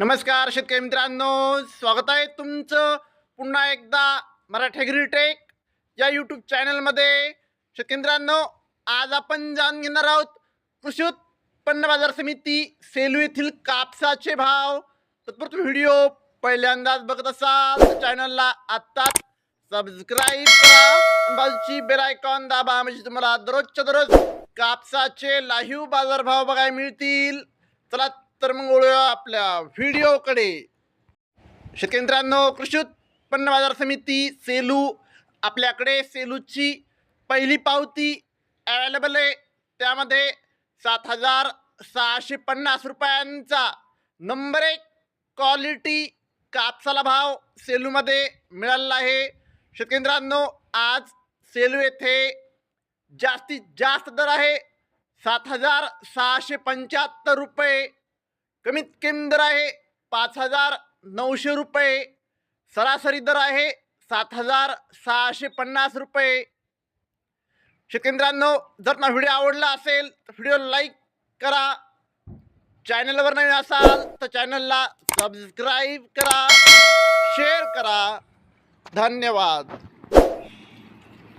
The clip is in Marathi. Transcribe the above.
नमस्कार शेतकरी मित्रांनो. स्वागत आहे तुमचं पुन्हा एकदा मराठी टेक या यूट्यूब चॅनलमध्ये शेतकरी मित्रांनो आज आपण जाणून घेणार आहोत कृषी उत्पन्न बाजार समिती सेलू येथील कापसाचे भाव. तत्पूर्वी व्हिडिओ पहिल्यांदाच बघत असाल तर चॅनलला आत्ताच सबस्क्राईब करा. बाजूची बेल आयकॉन दाबा म्हणजे तुम्हाला दररोजच्या दररोज कापसाचे लाईव्ह बाजारभाव बघायला मिळतील. चला तर मग वळूया आपल्या व्हिडिओकडे. शेतकरी मित्रांनो कृषी उत्पन्न बाजार समिती सेलू. आपल्याकडे सेलूची पहिली पावती अवेलेबल आहे. त्यामध्ये सात हजार सहाशे पन्नास रुपयांचा नंबर एक क्वालिटी कापसाला भाव सेलूमध्ये मिळालेला आहे. शेतकरी आज सेलू येथे जास्तीत जास्त दर आहे. सात हजार सहाशे पंच्याहत्तर रुपये. कमीत कमी दर आहे पाच हजार नऊशे रुपये. सरासरी दर आहे सात हजार सहाशे पन्नास रुपये. शेतकरी जर ना व्हिडिओ आवडला असेल तर व्हिडिओ लाईक करा. चॅनलवर नवीन असाल तर चॅनलला सबस्क्राईब करा शेअर करा. धन्यवाद.